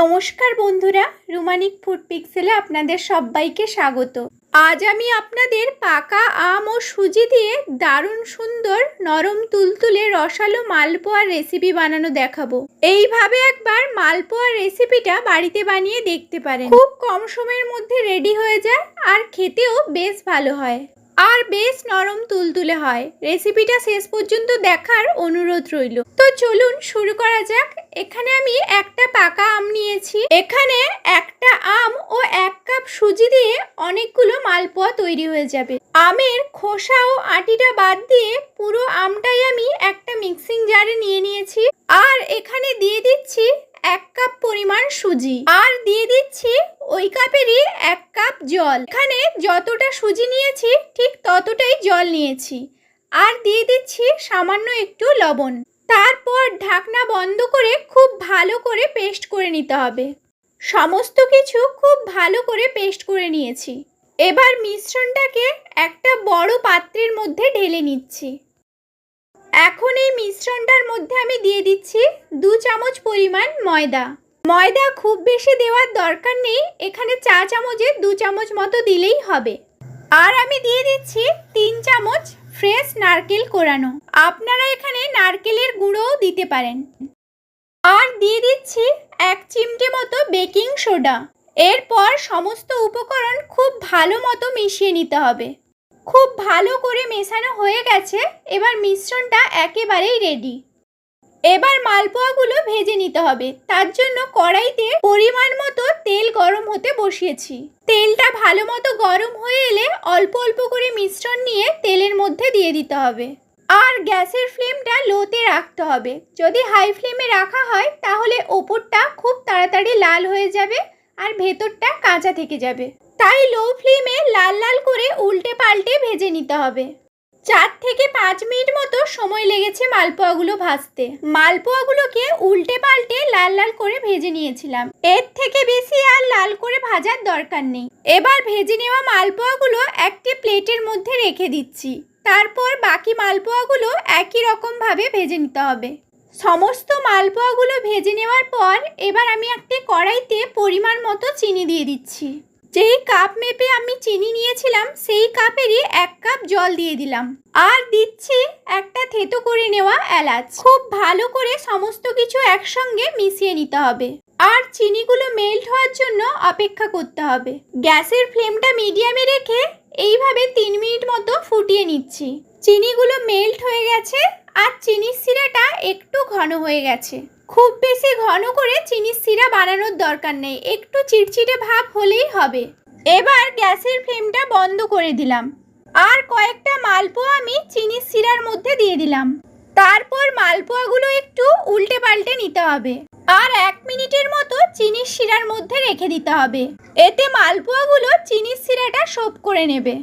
নমস্কার বন্ধুরা, রুমানিক ফুড পিক্সেলে আপনাদের সবাইকে স্বাগত। আজ আমি আপনাদের পাকা আম ও সুজি দিয়ে দারুণ সুন্দর নরম তুলতুলে রসালো মালপোয়ার রেসিপি বানানো দেখাবো। এইভাবে একবার মালপোয়ার রেসিপিটা বাড়িতে বানিয়ে দেখতে পারেন। খুব কম সময়ের মধ্যে রেডি হয়ে যায় আর খেতেও বেশ ভালো হয়। আর বেশ নরম তুলতুলে হয়। রেসিপিটা শেষ পর্যন্ত দেখার অনুরোধ রইল। তো চলুন শুরু করা যাক। এখানে আমি একটা পাকা আম নিয়েছি। এখানে একটা আম ও এক কাপ সুজি দিয়ে অনেকগুলো মালপোয়া তৈরি হয়ে যাবে। আমের খোসা ও আটিটা বাদ দিয়ে পুরো আমটাই আমি একটা মিক্সিং জারে নিয়ে নিয়েছি। আর এখানে দিয়ে দিচ্ছি এক কাপ পরিমাণ সুজি। আর দিয়ে দিচ্ছি ওই কাপেরই এক কাপ জল। এখানে যতটা সুজি নিয়েছি, ঠিক ততটাই জল নিয়েছি। আর দিয়ে দিচ্ছি সামান্য একটু লবণ। তারপর ঢাকনা বন্ধ করে খুব ভালো করে পেস্ট করে নিতে হবে। সমস্ত কিছু খুব ভালো করে পেস্ট করে নিয়েছি। এবার মিশ্রণটাকে একটা বড় পাত্রের মধ্যে ঢেলে নিচ্ছি। এখন এই মিশ্রণটার মধ্যে আমি দিয়ে দিচ্ছি দু চামচ পরিমাণ ময়দা। ময়দা খুব বেশি দেওয়ার দরকার নেই, এখানে চা চামচে দু চামচ মতো দিলেই হবে। আর আমি দিয়ে দিচ্ছি তিন চামচ ফ্রেশ নারকেল কোরানো। আপনারা এখানে নারকেলের গুঁড়োও দিতে পারেন। আর দিয়ে দিচ্ছি এক চিমটে মতো বেকিং সোডা। এরপর সমস্ত উপকরণ খুব ভালো মতো মিশিয়ে নিতে হবে। খুব ভালো করে মেশানো হয়ে গেছে, এবার মিশ্রণটা একেবারেই রেডি এবার মালপোয়াগুলো ভেজে নিতে হবে। তার জন্য কড়াইতে পরিমাণ মতো তেল গরম হতে বসিয়েছি। তেলটা ভালো মতো গরম হয়ে এলে অল্প অল্প করে মিশ্রণ নিয়ে তেলের মধ্যে দিয়ে দিতে হবে। আর গ্যাসের ফ্লেমটা লোতে রাখতে হবে। যদি হাই ফ্লেমে রাখা হয়, তাহলে ওপরটা খুব তাড়াতাড়ি লাল হয়ে যাবে আর ভেতরটা কাঁচা থেকে যাবে। তাই লো ফ্লেমে লাল লাল করে উল্টে পাল্টে ভেজে নিতে হবে। চার থেকে পাঁচ মিনিট মতো সময় লেগেছে মালপোয়াগুলো ভাজতে। মালপোয়াগুলোকে উল্টে পাল্টে লাল লাল করে ভেজে নিয়েছিলাম। এর থেকে বেশি আর লাল করে ভাজার দরকার নেই। এবার ভেজে নেওয়া মালপোয়াগুলো একটি প্লেটের মধ্যে রেখে দিচ্ছি। তারপর বাকি মালপোয়াগুলো একই রকমভাবে ভেজে নিতে হবে। সমস্ত মালপোয়াগুলো ভেজে নেওয়ার পর এবার আমি একটি কড়াইতে পরিমাণ মতো চিনি দিয়ে দিচ্ছি। যেই কাপ মেপে আমি চিনি নিয়েছিলাম, সেই কাপেরই এক কাপ জল দিয়ে দিলাম। আর দিচ্ছি একটা থেতো করে নেওয়া এলাচ। খুব ভালো করে সমস্ত কিছু একসঙ্গে মিশিয়ে নিতে হবে। আর চিনিগুলো মেল্ট হওয়ার জন্য অপেক্ষা করতে হবে। গ্যাসের ফ্লেমটা মিডিয়ামে রেখে এইভাবে তিন মিনিট মতো ফুটিয়ে নিচ্ছি। চিনিগুলো মেল্ট হয়ে গেছে আর চিনির সিরাটা একটু ঘন হয়ে গেছে। খুব বেশি ঘন করে চিনির সিরা বানানোর দরকার নেই। একটু চিটচিটে ভাব হলেই হবে। এবার গ্যাসের ফ্লেমটা বন্ধ করে দিলাম। আর কয়েকটা মালপোয়া আমি চিনির সিরার মধ্যে দিয়ে দিলাম। তারপর মালপোয়াগুলো একটু উল্টে পাল্টে নিতে হবে। আর এক মিনিটের মতো চিনির শিরার মধ্যে রেখে দিতে হবে। এতে মালপোয়াগুলো চিনির শিরাটা সোপ করে নেবে।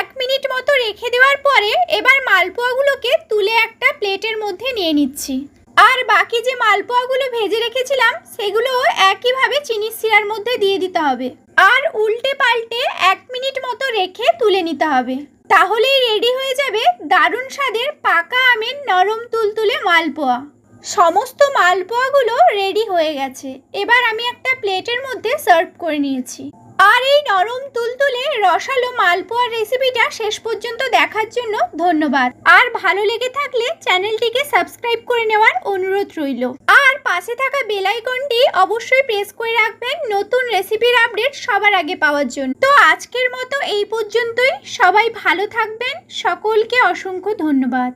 এক মিনিট মতো রেখে দেওয়ার পরে এবার মালপোয়াগুলোকে তুলে একটা প্লেটের মধ্যে নিয়ে নিচ্ছি। বাকি যে মালপোয়াগুলো ভেজে রেখেছিলাম সেগুলোও একইভাবে চিনির শিরার মধ্যে দিয়ে দিতে হবে। আর উল্টে পাল্টে এক মিনিট মতো রেখে তুলে নিতে হবে। তাহলেই রেডি হয়ে যাবে দারুণ স্বাদের পাকা আমের নরম তুলতুলে মালপোয়া। সমস্ত মালপোয়াগুলো রেডি হয়ে গেছে। এবার আমি একটা প্লেটের মধ্যে সার্ভ করে নিয়েছি। নরম তুলতুলে রসালো মালপোয়ার রেসিপিটা শেষ পর্যন্ত দেখার জন্য ধন্যবাদ। আর ভালো লেগে থাকলে চ্যানেলটিকে সাবস্ক্রাইব করে নেওয়ার অনুরোধ রইল। আর পাশে থাকা বেল আইকনটি অবশ্যই প্রেস করে রাখবেন নতুন রেসিপির আপডেট সবার আগে পাওয়ার জন্য। তো আজকের মতো এই পর্যন্তই। সবাই ভালো থাকবেন। সকলকে অসংখ্য ধন্যবাদ।